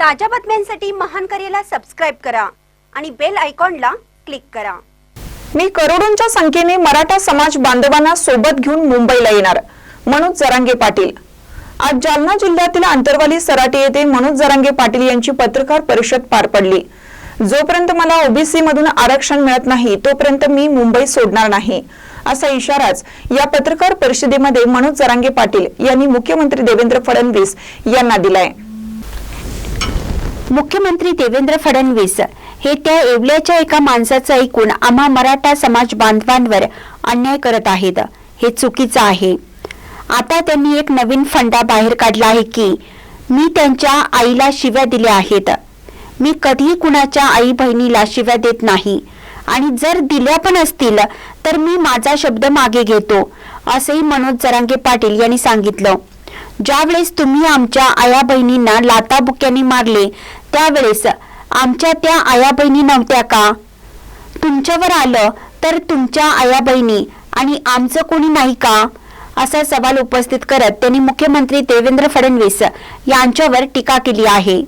ताज्या बातम्यांसाठी महान करेला सबस्क्राईब करा आणि बेल आयकॉनला क्लिक करा. मी करोडोंच्या संख्येने मराठा समाज बांधवांना सोबत घेऊन मुंबईला येणार मनोज जरांगे पाटील. आज जालना जिल्ह्यातील आंतरवाली सराटी येथे मनोज जरांगे पाटील यांची पत्रकार परिषद पार पडली. जोपर्यंत मला ओबीसी मधून आरक्षण मिळत नाही तोपर्यंत मी मुंबई सोडणार नाही असा इशाराच या पत्रकार परिषदेमध्ये मनोज जरांगे पाटील यांनी मुख्यमंत्री देवेंद्र फडणवीस यांना दिलाय. मुख्यमंत्री देवेंद्र फडणवीस हे त्या येवल्याच्या एका माणसाचं ऐकून आम्हा मराठा समाज बांधवांवर अन्याय करत आहेत. हे चुकीचं आहे. आता त्यांनी एक नवीन फंडा बाहेर काढला आहे की मी त्यांच्या आईला शिव्या दिल्या आहेत. मी कधीही कुणाच्या आई बहिणीला शिव्या देत नाही. आणि जर दिल्या पण असतील तर मी माझा शब्द मागे घेतो असंही मनोज जरांगे पाटील यांनी सांगितलं. ज्यावेळेस तुम्ही आमच्या आया बहिणींना लाताबुक्याने मारले त्यावेळेस आमच्या त्या आया बहिणी नव्हत्या का? तुमच्यावर आलं तर तुमच्या आया बहिणी आणि आमचं कोणी नाही का? असा सवाल उपस्थित करत त्यांनी मुख्यमंत्री देवेंद्र फडणवीस यांच्यावर टीका केली आहे.